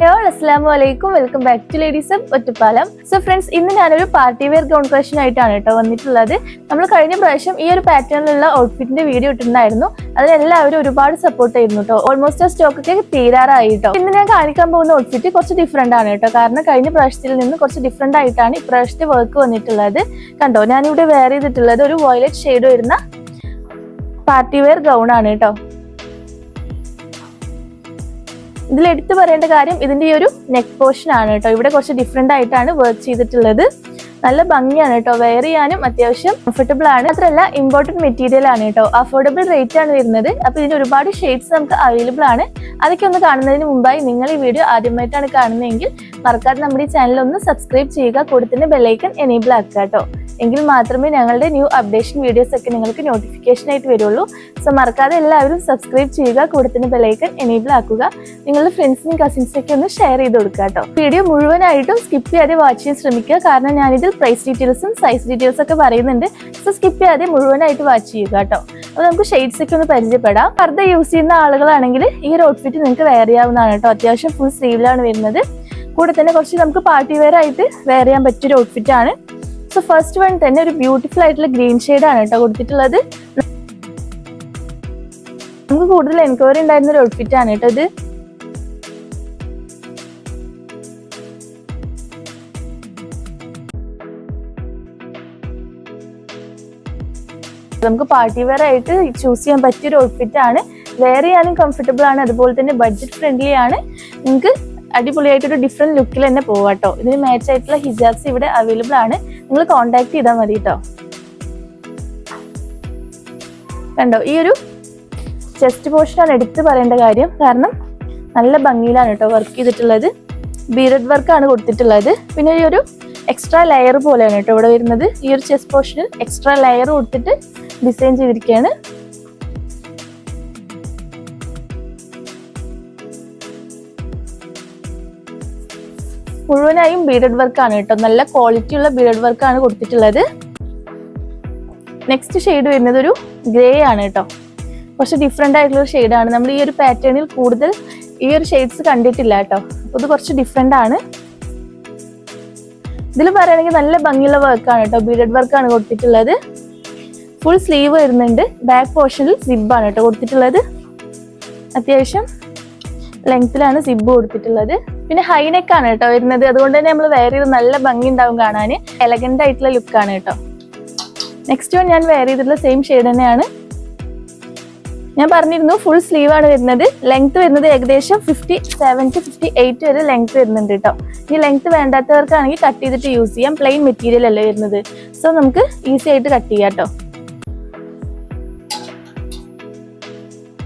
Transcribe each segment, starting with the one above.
Hello welcome back to ladies Ottapalam. So friends ഇന്ന് ഞാനൊരു party wear gown collection ആയിട്ടാണ് കേട്ടോ വന്നിട്ടുള്ളത്. നമ്മൾ കഴിഞ്ഞ പ്രാവശ്യം ഈ ഒരു പാറ്റേണിലുള്ള ഔട്ട്ഫിറ്റിന്റെ വീഡിയോ ഇട്ടിട്ടുണ്ടായിരുന്നു. അതിനെല്ലാവരും ഒരുപാട് സപ്പോർട്ട് ചെയ്യുന്നു കേട്ടോ ഓൾമോസ്റ്റ് ആ സ്റ്റോക്ക് ഒക്കെ തീരാറായി കേട്ടോ ഇന്ന് ഞാൻ കാണിക്കാൻ പോകുന്ന ഔട്ട്ഫിറ്റ് കുറച്ച് ഡിഫറെന്റ് ആണ് കേട്ടോ കാരണം കഴിഞ്ഞ പ്രാവശ്യത്തിൽ നിന്ന് കുറച്ച് ഡിഫറെന്റ് ആയിട്ടാണ് ഇപ്രാവശ്യത്തെ വർക്ക് വന്നിട്ടുള്ളത്. കണ്ടോ ഞാനിവിടെ വെയർ ചെയ്തിട്ടുള്ളത് ഒരു വയലറ്റ് ഷെയ്ഡ് വരുന്ന പാർട്ടി വെയർ ഗൗൺ ആണ് കേട്ടോ ഇതിൽ എടുത്തു പറയേണ്ട കാര്യം ഇതിന്റെ ഈ ഒരു നെക്ക് പോർഷൻ ആണ് കേട്ടോ ഇവിടെ കുറച്ച് ഡിഫറെന്റ് ആയിട്ടാണ് വർക്ക് ചെയ്തിട്ടുള്ളത്. നല്ല ഭംഗിയാണ് കേട്ടോ. വെയർ ചെയ്യാനും അത്യാവശ്യം കംഫർട്ടബിൾ ആണ്. മാത്രമല്ല ഇമ്പോർട്ടന്റ് മെറ്റീരിയൽ ആണ് കേട്ടോ. അഫോർഡബിൾ റേറ്റ് ആണ് വരുന്നത്. അപ്പൊ ഇതിന് ഒരുപാട് ഷെയ്ഡ്സ് നമുക്ക് അവൈലബിൾ ആണ്. അതൊക്കെ ഒന്ന് കാണുന്നതിന് മുമ്പായി നിങ്ങൾ ഈ വീഡിയോ ആദ്യമായിട്ടാണ് കാണുന്നതെങ്കിൽ മറക്കാതെ നമ്മുടെ ഈ ചാനൽ ഒന്ന് സബ്സ്ക്രൈബ് ചെയ്യുക. കൊടുത്തിന്റെ ബെല്ലൈക്കൺ എനേബിൾ ആക്കുക കേട്ടോ. എങ്കിൽ മാത്രമേ ഞങ്ങളുടെ ന്യൂ അപ്ഡേഷൻ വീഡിയോസ് ഒക്കെ നിങ്ങൾക്ക് നോട്ടിഫിക്കേഷൻ ആയിട്ട് വരുള്ളൂ. സോ മറക്കാതെ എല്ലാവരും സബ്സ്ക്രൈബ് ചെയ്യുക കൂടത്തിന് ബെലൈക്കൺ എനേബിൾ ആക്കുക. നിങ്ങളുടെ ഫ്രണ്ട്സിനും കസിൻസിനൊക്കെ ഒന്ന് ഷെയർ ചെയ്ത് കൊടുക്കുക കേട്ടോ. വീഡിയോ മുഴുവനായിട്ടും സ്കിപ്പ് ചെയ്യാതെ വാച്ച് ചെയ്യാൻ ശ്രമിക്കുക. കാരണം ഞാനിതിൽ പ്രൈസ് ഡീറ്റെയിൽസും സൈസ് ഡീറ്റെയിൽസ് ഒക്കെ പറയുന്നുണ്ട്. സോ സ്കിപ്പ് ചെയ്യാതെ മുഴുവനായിട്ട് വാച്ച് ചെയ്യുക കേട്ടോ. അപ്പോൾ നമുക്ക് ഷെയ്ഡ്സ് ഒക്കെ ഒന്ന് പരിചയപ്പെടാം. പർദ്ദ യൂസ് ചെയ്യുന്ന ആളുകളാണെങ്കിൽ ഈ ഒരു ഔട്ട്ഫിറ്റ് നിങ്ങൾക്ക് വെയർ ചെയ്യാവുന്നതാണ് കേട്ടോ. അത്യാവശ്യം ഫുൾ സ്ലീവിലാണ് വരുന്നത്. കൂടെ തന്നെ കുറച്ച് നമുക്ക് പാർട്ടി വെയർ ആയിട്ട് വെയർ ചെയ്യാൻ പറ്റിയൊരു ഔട്ട്ഫിറ്റ് ആണ്. സോ ഫസ്റ്റ് വൺ തന്നെ ഒരു ബ്യൂട്ടിഫുൾ ആയിട്ടുള്ള ഗ്രീൻ ആണ് കേട്ടോ കൊടുത്തിട്ടുള്ളത്. നമുക്ക് കൂടുതൽ എൻക്വയറി ഉണ്ടായിരുന്ന ഒരു ഔട്ട്ഫിറ്റ് ആണ് കേട്ടോ ഇത്. നമുക്ക് പാർട്ടി വെയർ ആയിട്ട് ചൂസ് ചെയ്യാൻ പറ്റിയ ഒരു ഔട്ട്ഫിറ്റ് ആണ്. വെയർ ചെയ്യാനും കംഫർട്ടബിൾ ആണ് അതുപോലെ തന്നെ ബഡ്ജറ്റ് ഫ്രണ്ട്ലി ആണ്. നിങ്ങൾക്ക് അടിപൊളിയായിട്ടൊരു ഡിഫറെന്റ് ലുക്കിൽ തന്നെ പോവാട്ടോ ഇതിന് മാച്ച് ആയിട്ടുള്ള ഹിജാബ്സ് ഇവിടെ അവൈലബിൾ ആണ്. നിങ്ങൾ കോണ്ടാക്ട് ചെയ്താൽ മതി കേട്ടോ കണ്ടോ? ഈ ഒരു ചെസ്റ്റ് പോർഷനാണ് എടുത്ത് പറയേണ്ട കാര്യം. കാരണം നല്ല ഭംഗിയിലാണ് കേട്ടോ വർക്ക് ചെയ്തിട്ടുള്ളത്. വർക്ക് വർക്കാണ് കൊടുത്തിട്ടുള്ളത്. പിന്നെ ഈ ഒരു എക്സ്ട്രാ ലെയർ പോലെയാണ് കേട്ടോ ഇവിടെ വരുന്നത്. ഈ ഒരു ചെസ്റ്റ് പോർഷനിൽ എക്സ്ട്രാ ലെയർ കൊടുത്തിട്ട് ഡിസൈൻ ചെയ്തിരിക്കുകയാണ് മുഴുവനായും ബീഡഡ് വർക്കാണ് കേട്ടോ. നല്ല ക്വാളിറ്റി ഉള്ള ബീഡഡ് വർക്കാണ് കൊടുത്തിട്ടുള്ളത്. നെക്സ്റ്റ് ഷെയ്ഡ് വരുന്നത് ഒരു ഗ്രേ ആണ് കേട്ടോ. കുറച്ച് ഡിഫറെന്റ് ആയിട്ടുള്ള ഒരു ആണ്. നമ്മൾ ഈ ഒരു പാറ്റേണിൽ കൂടുതൽ ഈ ഒരു ഷെയ്ഡ്സ് കണ്ടിട്ടില്ല കേട്ടോ. അപ്പോൾ ഇത് കുറച്ച് ഡിഫറെന്റ് ആണ്. ഇതിൽ പറയുകയാണെങ്കിൽ നല്ല ഭംഗിയുള്ള വർക്കാണ് കേട്ടോ. ബീഡഡ് വർക്കാണ് കൊടുത്തിട്ടുള്ളത്. ഫുൾ സ്ലീവ് വരുന്നുണ്ട്. ബാക്ക് പോർഷനിൽ സിബാണ് കേട്ടോ കൊടുത്തിട്ടുള്ളത്. അത്യാവശ്യം ലെങ്ത്തിലാണ് സിബ് കൊടുത്തിട്ടുള്ളത്. പിന്നെ ഹൈനെക്ക് ആണ് കേട്ടോ വരുന്നത്. അതുകൊണ്ട് തന്നെ നമ്മൾ വെയർ ചെയ്ത് നല്ല ഭംഗി ഉണ്ടാവും കാണാൻ എലഗന്റ് ആയിട്ടുള്ള ലുക്കാണ് കേട്ടോ. നെക്സ്റ്റ് വൺ ഞാൻ വെയർ ചെയ്തിട്ടുള്ള സെയിം ഷെയ്ഡ് തന്നെയാണ്. ഞാൻ പറഞ്ഞിരുന്നു ഫുൾ സ്ലീവ് ആണ് വരുന്നത്. ലെങ്ത് വരുന്നത് ഏകദേശം fifty seven to fifty eight വരെ ലെങ്ത് വരുന്നുണ്ട് കേട്ടോ. ഇനി ലെങ്ത് വേണ്ടാത്തവർക്കാണെങ്കിൽ കട്ട് ചെയ്തിട്ട് യൂസ് ചെയ്യാം. പ്ലെയിൻ മെറ്റീരിയൽ അല്ലേ വരുന്നത്. സോ നമുക്ക് ഈസി ആയിട്ട് കട്ട് ചെയ്യാം കേട്ടോ.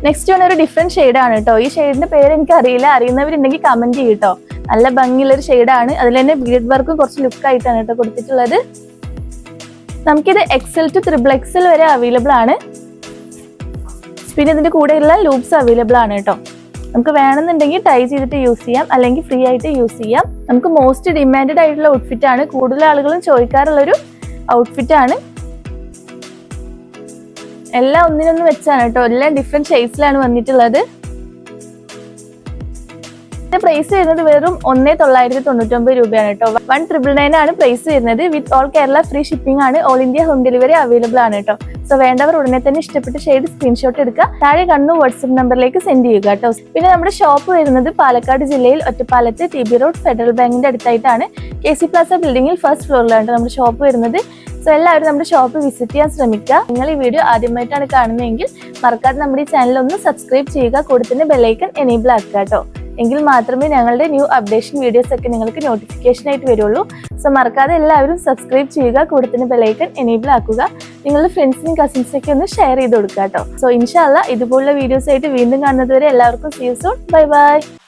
നെക്സ്റ്റ് വന്ന ഒരു ഡിഫറെന്റ് ഷെയ്ഡ് ആണ് കേട്ടോ ഈ ഷെയ്ഡിന്റെ പേര് എനിക്ക് അറിയില്ല. അറിയുന്നവരുണ്ടെങ്കിൽ കമന്റ് ചെയ്യും കേട്ടോ നല്ല ഭംഗിയുള്ള ഒരു ഷെയ്ഡാണ് അതിൽ തന്നെ ബീഡ് വർക്കും കുറച്ച് ലുക്ക് ആയിട്ടാണ് കേട്ടോ കൊടുത്തിട്ടുള്ളത്. നമുക്കിത് എക്സൽ ടു ത്രിബിൾ എക്സൽ വരെ അവൈലബിൾ ആണ്. പിന്നെ ഇതിന്റെ കൂടെയുള്ള ലൂപ്സ് അവൈലബിൾ ആണ് കേട്ടോ നമുക്ക് വേണമെന്നുണ്ടെങ്കിൽ ടൈ ചെയ്തിട്ട് യൂസ് ചെയ്യാം. അല്ലെങ്കിൽ ഫ്രീ ആയിട്ട് യൂസ് ചെയ്യാം. നമുക്ക് മോസ്റ്റ് ഡിമാൻഡഡ് ആയിട്ടുള്ള ഔട്ട്ഫിറ്റ് ആണ്. കൂടുതൽ ആളുകളും ചോദിക്കാറുള്ളൊരു ഔട്ട്ഫിറ്റ് ആണ്. എല്ലാം ഒന്നിനൊന്ന് വെച്ചാണ് കേട്ടോ. എല്ലാം ഡിഫറെന്റ് ഷെയ്ഡ്സിലാണ് വന്നിട്ടുള്ളത്. പ്രൈസ് വരുന്നത് വെറും ഒന്നേ തൊള്ളായിരത്തി തൊണ്ണൂറ്റൊമ്പത് രൂപയാണ് കേട്ടോ. വൺ ട്രിപ്പിൾ നയൻ ആണ് പ്രൈസ് വരുന്നത്. With all Kerala free shipping ആണ് all India home delivery available ആണ് കേട്ടോ. സോ വേണ്ടവർ ഉടനെ തന്നെ ഇഷ്ടപ്പെട്ട ഷെയ്ഡ് സ്ക്രീൻഷോട്ട് എടുക്കുക. താഴെ കണ്ണു വാട്സ്ആപ്പ് നമ്പറിലേക്ക് സെൻഡ് ചെയ്യുക കേട്ടോ. പിന്നെ നമ്മുടെ ഷോപ്പ് വരുന്നത് പാലക്കാട് ജില്ലയിൽ ഒറ്റപ്പാലത്ത് ടി ബി റോഡ് ഫെഡറൽ ബാങ്കിന്റെ അടുത്തായിട്ടാണ്. കെ സി പ്ലാസ ബിൽഡിംഗിൽ ഫസ്റ്റ് ഫ്ലോറിലാണ് നമ്മുടെ ഷോപ്പ് വരുന്നത്. സോ എല്ലാവരും നമ്മുടെ ഷോപ്പ് വിസിറ്റ് ചെയ്യാൻ ശ്രമിക്കുക. നിങ്ങൾ ഈ വീഡിയോ ആദ്യമായിട്ടാണ് കാണുന്നതെങ്കിൽ മറക്കാതെ നമ്മുടെ ഈ ചാനൽ ഒന്ന് സബ്സ്ക്രൈബ് ചെയ്യുക. കൂടെ തന്നെ ബെല്ലൈക്കൺ എനേബിൾ ആക്കുക കേട്ടോ. എങ്കിൽ മാത്രമേ ഞങ്ങളുടെ ന്യൂ അപ്ഡേഷൻ വീഡിയോസ് ഒക്കെ നിങ്ങൾക്ക് നോട്ടിഫിക്കേഷൻ ആയിട്ട് വരുള്ളൂ. സോ മറക്കാതെ എല്ലാവരും സബ്സ്ക്രൈബ് ചെയ്യുക. കൂടെ തന്നെ ബെല്ലൈക്കൺ എനേബിൾ ആക്കുക. നിങ്ങളുടെ ഫ്രണ്ട്സിനും കസിൻസിനൊക്കെ ഒന്ന് ഷെയർ ചെയ്ത് കൊടുക്കുക കേട്ടോ. സോ ഇൻഷാല്ല ഇതുപോലുള്ള വീഡിയോസ് ആയിട്ട് വീണ്ടും കാണുന്നതുവരെ എല്ലാവർക്കും സീ സൂൺ ബൈ ബൈ